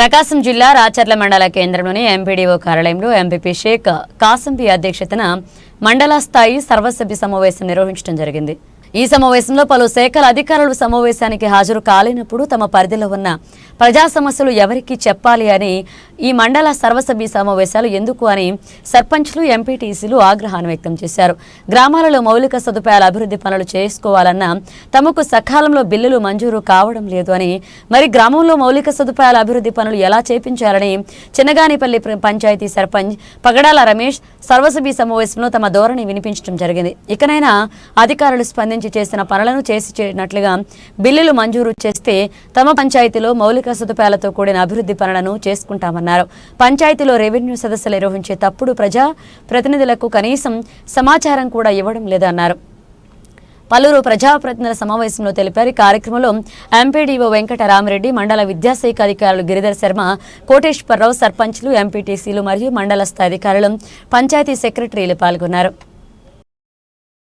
ప్రకాశం జిల్లా రాచర్ల మండల కేంద్రంలోని ఎంపీడీఓ కార్యాలయంలో ఎంపీపీ షేక్ కాసంపి అధ్యక్షతన మండల స్థాయి సర్వసభ్య సమావేశం నిర్వహించడం జరిగింది. ఈ సమావేశంలో పలు శాఖల అధికారులు సమావేశానికి హాజరు కాలేనప్పుడు తమ పరిధిలో ఉన్న ప్రజా సమస్యలు ఎవరికి చెప్పాలి అని ఈ మండల సర్వసభ్య సమావేశాలు ఎందుకు అని సర్పంచ్లు ఎంపీటీసీలు ఆగ్రహాన్ని వ్యక్తం చేశారు. గ్రామాలలో మౌలిక సదుపాయాల అభివృద్ధి పనులు చేసుకోవాలన్నా తమకు సకాలంలో బిల్లులు మంజూరు కావడం లేదు అని మరి గ్రామంలో మౌలిక సదుపాయాల అభివృద్ధి పనులు ఎలా చేపించాలని చిన్నగానిపల్లి పంచాయతీ సర్పంచ్ పగడాల రమేష్ సర్వసభ్య సమావేశంలో తమ ధోరణి వినిపించడం జరిగింది. ఇకనైనా అధికారులు స్పందించి చేసిన పనులను చేసి చేసినట్లుగా బిల్లులు మంజూరు చేస్తే తమ పంచాయతీలో మౌలిక సదుపాయాలతో కూడిన అభివృద్ధి పనులను చేసుకుంటామన్నారు. పంచాయతీలో రెవెన్యూ సదస్సులు నిర్వహించే తప్పుడు ప్రజా ప్రతినిధులకు కనీసం సమాచారం కూడా ఇవ్వడం లేదన్నారు. పలువురు ప్రజాప్రతినిధుల సమావేశంలో తెలిపారు. ఈ కార్యక్రమంలో ఎంపీడీఓ వెంకటరామరెడ్డి మండల విద్యాశాఖ అధికారులు గిరిధర్ శర్మ కోటేశ్వరరావు సర్పంచ్లు ఎంపీటీసీలు మరియు మండల స్థాయి అధికారులు పంచాయతీ సెక్రటరీలు పాల్గొన్నారు.